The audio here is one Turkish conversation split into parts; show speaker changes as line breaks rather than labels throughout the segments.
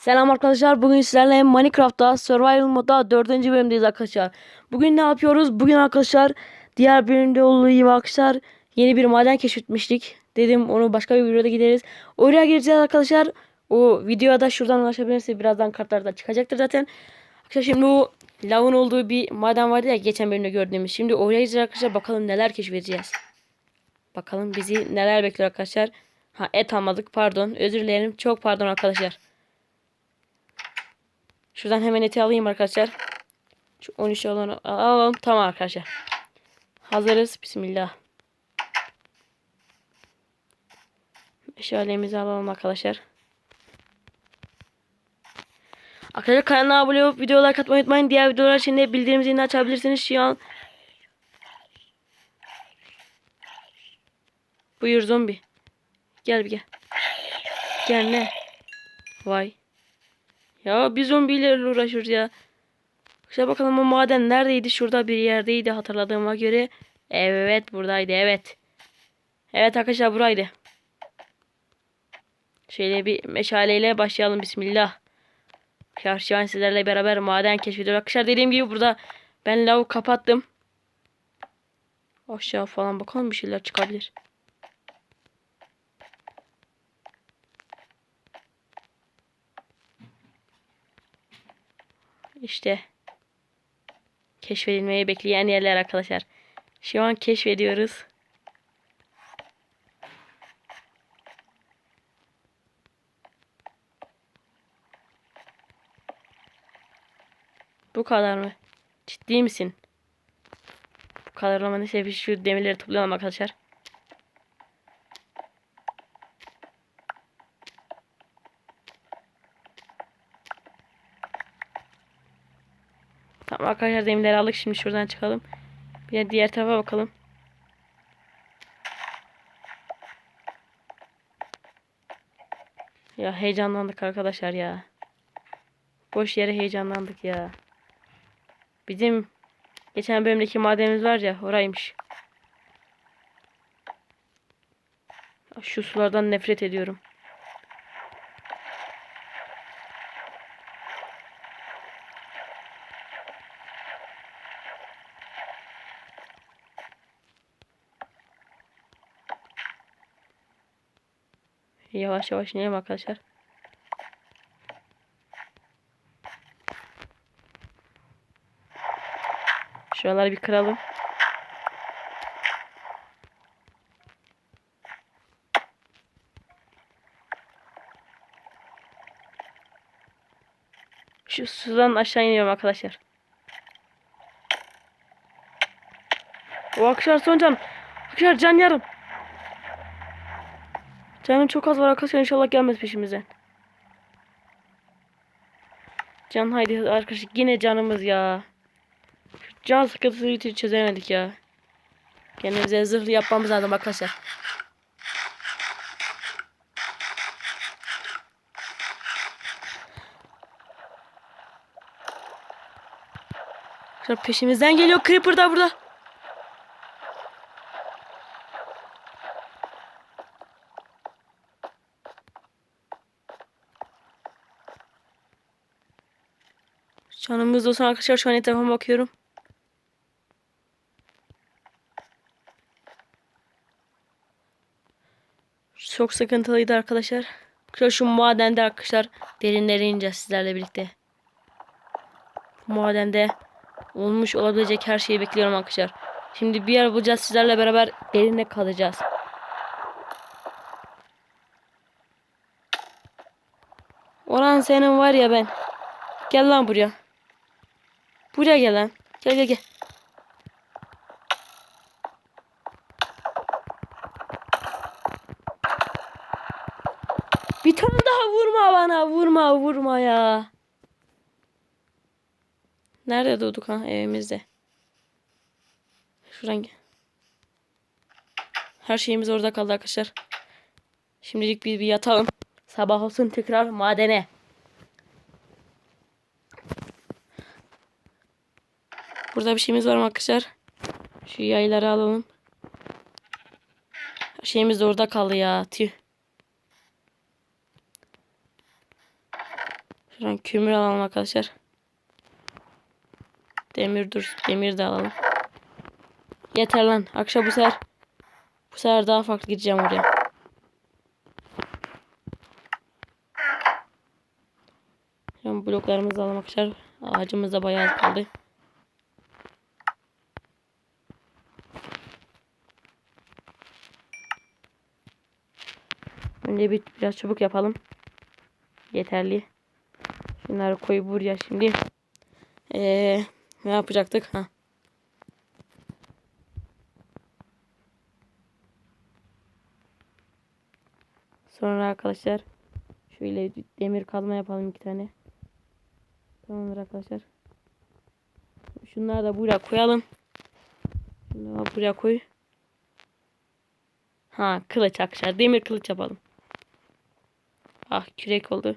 Selam arkadaşlar. Bugün sizlerle Minecraft'ta Survival modda 4. bölümdeyiz arkadaşlar. Bugün ne yapıyoruz? Bugün arkadaşlar diğer bölümde olduğu gibi arkadaşlar yeni bir maden keşfetmiştik. Dedim onu başka bir videoda gideriz. Oraya gireceğiz arkadaşlar. O videoya da şuradan ulaşabilirsiniz. Birazdan kartlarda çıkacaktır zaten. Arkadaşlar şimdi o lavın olduğu bir maden vardı ya geçen bölümde gördüğümüz. Şimdi oraya gideceğiz arkadaşlar. Bakalım neler keşfedeceğiz. Bakalım bizi neler bekliyor arkadaşlar. Ha et almadık pardon. Özür dilerim. Çok pardon arkadaşlar. Şuradan hemen eti alayım arkadaşlar. Şu 13 olanı alalım. Tamam arkadaşlar. Hazırız. Bismillah. Meşalemizi alalım arkadaşlar. Arkadaşlar kanala abone olup videolar katmayı unutmayın. Diğer videolar için de bildirim zilini açabilirsiniz. Şu an Buyur zombi. Gel bir gel. Gel ne? Vay. Ya biz zombilerle uğraşıyoruz ya. İşte bakalım o maden neredeydi? Şurada bir yerdeydi hatırladığıma göre. Evet buradaydı evet. Evet arkadaşlar buraydı. Şöyle bir meşaleyle başlayalım bismillah. Arkadaşlar sizlerle beraber maden keşfediyoruz. Arkadaşlar dediğim gibi burada ben lavu kapattım. Aşağı falan bakalım bir şeyler çıkabilir. İşte keşfedilmeyi bekleyen yerler arkadaşlar. Şu an keşfediyoruz. Bu kadar mı? Ciddi misin? Bu kadar olmanın sebebi şu demirleri toplayalım arkadaşlar. Tamam arkadaşlar demirleri aldık. Şimdi şuradan çıkalım. Bir de diğer tarafa bakalım. Ya heyecanlandık arkadaşlar ya. Boş yere heyecanlandık ya. Bizim geçen bölümdeki madenimiz var ya oraymış. Şu sulardan nefret ediyorum. Yavaş yavaş inelim arkadaşlar. Şuraları bir kıralım. Şu sudan aşağı iniyorum arkadaşlar. O arkadaşlar son can. Arkadaşlar can yarım. Canım çok az var arkadaşlar inşallah gelmez peşimizden. Can haydi arkadaşlar yine canımız ya. Şu Can türlü çözemedik ya. Kendimize zırhlı yapmamız lazım arkadaşlar. Arkadaşlar peşimizden geliyor Creeper da burada. Canımız olsun arkadaşlar şu an etrafıma bakıyorum. Çok sıkıntılıydı arkadaşlar. Şu madende arkadaşlar derinlere ineceğiz sizlerle birlikte. Madende olmuş olabilecek her şeyi bekliyorum arkadaşlar. Şimdi bir yer bulacağız sizlerle beraber derine kalacağız. Orhan senin var ya ben. Gel lan buraya. Buraya gel lan. Gel gel gel. Bir tane daha vurma bana. Vurma vurma ya. Nerede doğduk ha? Evimizde. Şuradan gel. Her şeyimiz orada kaldı arkadaşlar. Şimdilik bir, bir yatalım. Sabah olsun tekrar madene. Burada bir şeyimiz var mı arkadaşlar? Şu yayları alalım. Şeyimiz de orada kaldı ya. Tüh. Şuradan kömür alalım arkadaşlar. Demir dur. Demir de alalım. Yeter lan. Akşam bu sefer bu sefer daha farklı gideceğim oraya. Şimdi bloklarımızı alalım arkadaşlar. Ağacımız da bayağı kaldı. Önce bir biraz çubuk yapalım. Yeterli. Şunları koy buraya şimdi. Ee, ne yapacaktık? Ha. Sonra arkadaşlar şöyle demir kazma yapalım iki tane. Tamamdır arkadaşlar. Şunları da buraya koyalım. Şunları buraya koy. Ha kılıç arkadaşlar. Demir kılıç yapalım. Ah kürek oldu.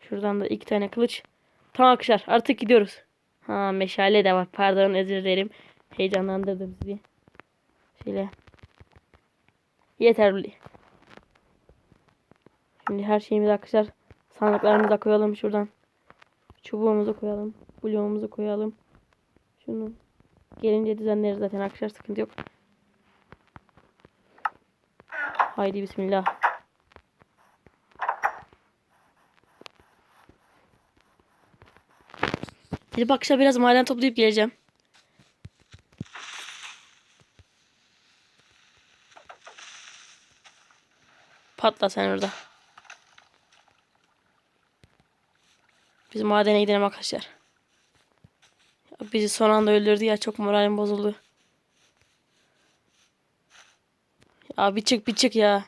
Şuradan da iki tane kılıç. Tamam arkadaşlar artık gidiyoruz. Ha meşale de var. Pardon özür dilerim. Heyecanlandırdım sizi. Şöyle. Yeterli. Şimdi her şeyimizi arkadaşlar sandıklarımıza koyalım şuradan. Çubuğumuzu koyalım. Bloğumuzu koyalım. Şunu gelince düzenleriz zaten arkadaşlar sıkıntı yok. Haydi bismillah. Gidip akşam biraz maden toplayıp geleceğim. Patla sen orada. Biz madene gidelim arkadaşlar. Bizi son anda öldürdü ya çok moralim bozuldu. Ya bir çık bir çık ya.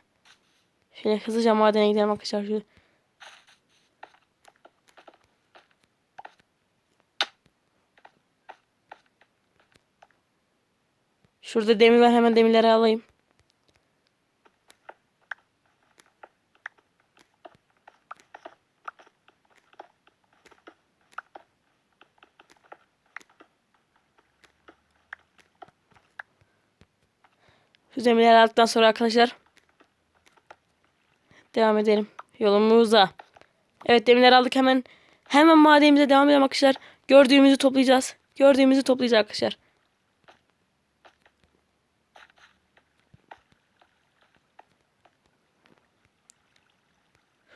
Şöyle hızlıca madene gidelim arkadaşlar. Şu Şurada demir var hemen demirleri alayım. Demirleri aldıktan sonra arkadaşlar devam edelim yolumuza. Evet demirleri aldık hemen hemen madenimize devam edelim arkadaşlar. Gördüğümüzü toplayacağız. Gördüğümüzü toplayacağız arkadaşlar.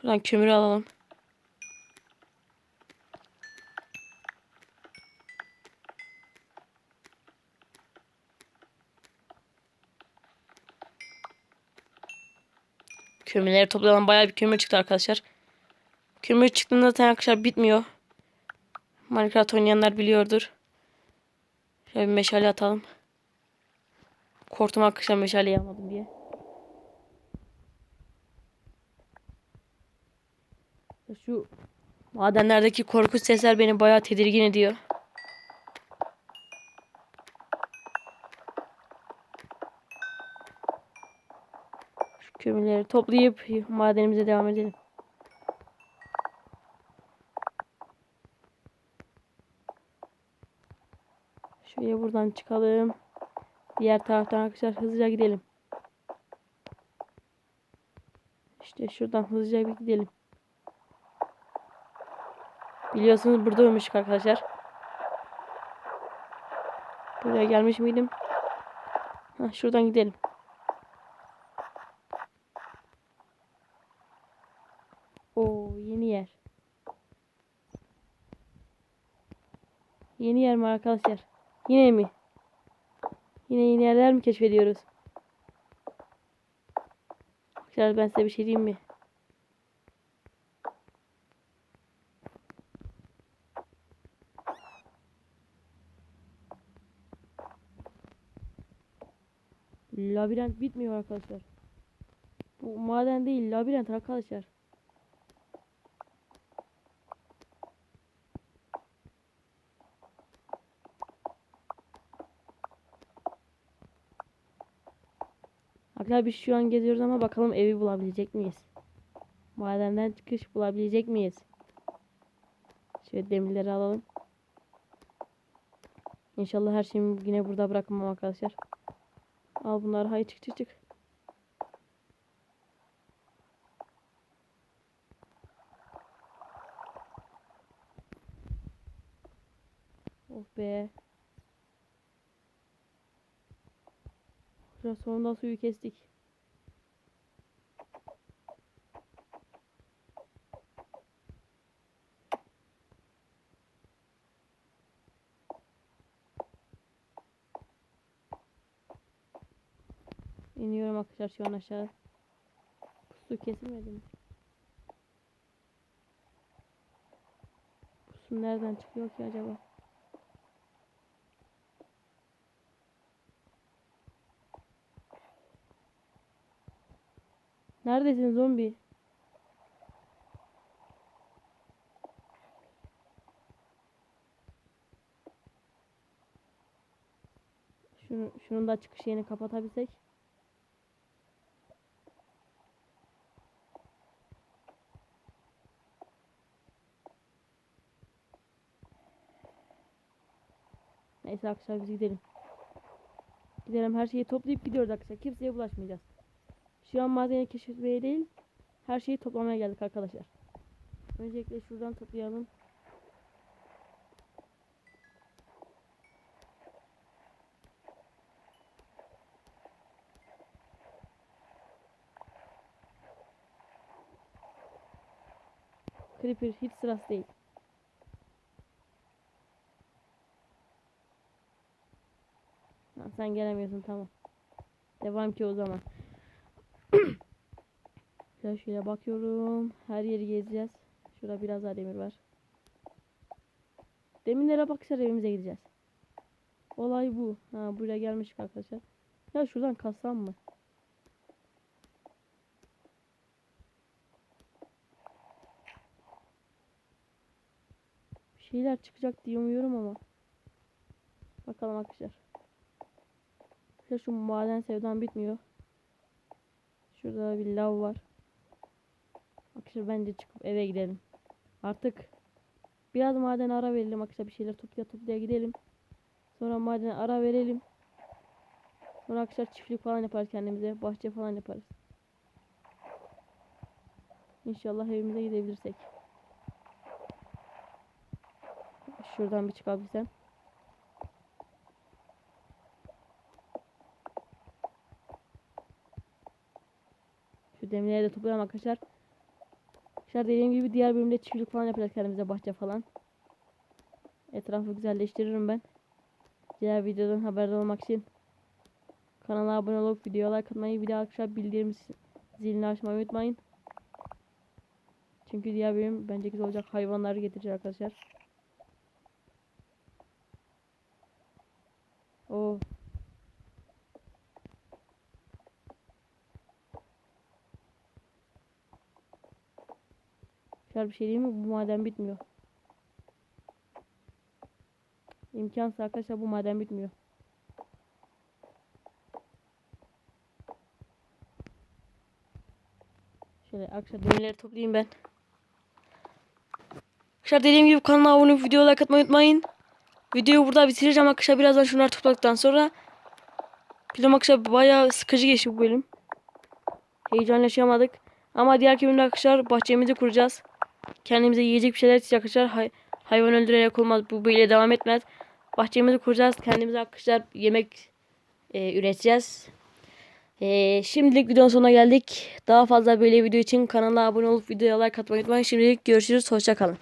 Şuradan kömürü alalım. Kömürleri toplayalım. Bayağı bir kömür çıktı arkadaşlar. Kömür çıktığında zaten arkadaşlar bitmiyor. Minecraft oynayanlar biliyordur. Şöyle bir meşale atalım. Korktum arkadaşlar meşaleyi almadım diye. Şu madenlerdeki korkunç sesler beni bayağı tedirgin ediyor. Kömürleri toplayıp madenimize devam edelim. Şöyle buradan çıkalım. Diğer taraftan arkadaşlar hızlıca gidelim. İşte şuradan hızlıca bir gidelim. Biliyorsunuz burada ölmüştük arkadaşlar. Buraya gelmiş miydim? Ha, şuradan gidelim. Oo yeni yer. Yeni yer mi arkadaşlar? Yine mi? Yine yeni yerler mi keşfediyoruz? Arkadaşlar ben size bir şey diyeyim mi? Labirent bitmiyor arkadaşlar. Bu maden değil labirent arkadaşlar. Arkadaşlar biz şu an geziyoruz ama bakalım evi bulabilecek miyiz? Madenden çıkış bulabilecek miyiz? Şöyle demirleri alalım. İnşallah her şeyimi yine burada bırakmam arkadaşlar. Al bunları. Hayır çık çık çık. Of be. Şurada sonunda suyu kestik. İniyorum arkadaşlar şu an aşağı. Su kesilmedi mi? Su nereden çıkıyor ki acaba? Neredesin zombi? Şunu, şunun da çıkış yerini kapatabilsek. Neyse arkadaşlar biz gidelim. Gidelim her şeyi toplayıp gidiyoruz arkadaşlar. Kimseye bulaşmayacağız. Şu an madeni keşfetmeye değil. Her şeyi toplamaya geldik arkadaşlar. Öncelikle şuradan toplayalım. Creeper hiç sırası değil. Ha, sen gelemiyorsun tamam. Devam ki o zaman. Şöyle şöyle bakıyorum. Her yeri gezeceğiz. Şurada biraz daha demir var. Demirlere bakışlar evimize gideceğiz. Olay bu. Ha buraya gelmiştik arkadaşlar. Ya şuradan kassam mı? Bir şeyler çıkacak diye umuyorum ama. Bakalım arkadaşlar. Ya şu maden sevdan bitmiyor. Şurada bir lav var. Arkadaşlar bence çıkıp eve gidelim. Artık biraz maden ara verelim arkadaşlar bir şeyler toplaya toplaya gidelim. Sonra maden ara verelim. Sonra arkadaşlar çiftlik falan yaparız kendimize. Bahçe falan yaparız. İnşallah evimize gidebilirsek. Şuradan bir çıkabilsem. Şu demirleri de toplayalım arkadaşlar. Arkadaşlar dediğim gibi diğer bölümde çiftlik falan yapacağız kendimize bahçe falan. Etrafı güzelleştiririm ben. Diğer videodan haberdar olmak için kanala abone olup videoya like atmayı bir de arkadaşlar bildirim zilini açmayı unutmayın. Çünkü diğer bölüm bence güzel olacak. Hayvanları getirecek arkadaşlar. Oo. Şöyle bir şey diyeyim mi? Bu maden bitmiyor. İmkansız arkadaşlar bu maden bitmiyor. Şöyle arkadaşlar demirleri toplayayım ben. Arkadaşlar dediğim gibi kanala abone olup videoya like atmayı unutmayın. Videoyu burada bitireceğim arkadaşlar. Birazdan şunları topladıktan sonra. Bizim arkadaşlar bayağı sıkıcı geçti bu bölüm. Heyecan yaşayamadık. Ama diğer bölümde arkadaşlar bahçemizi kuracağız. Kendimize yiyecek bir şeyler içeceğiz arkadaşlar. Hay hayvan öldürerek olmaz. Bu böyle devam etmez. Bahçemizi kuracağız. Kendimize arkadaşlar yemek e, üreteceğiz. E, şimdilik videonun sonuna geldik. Daha fazla böyle video için kanala abone olup videoya like atmayı unutmayın. Şimdilik görüşürüz. Hoşçakalın.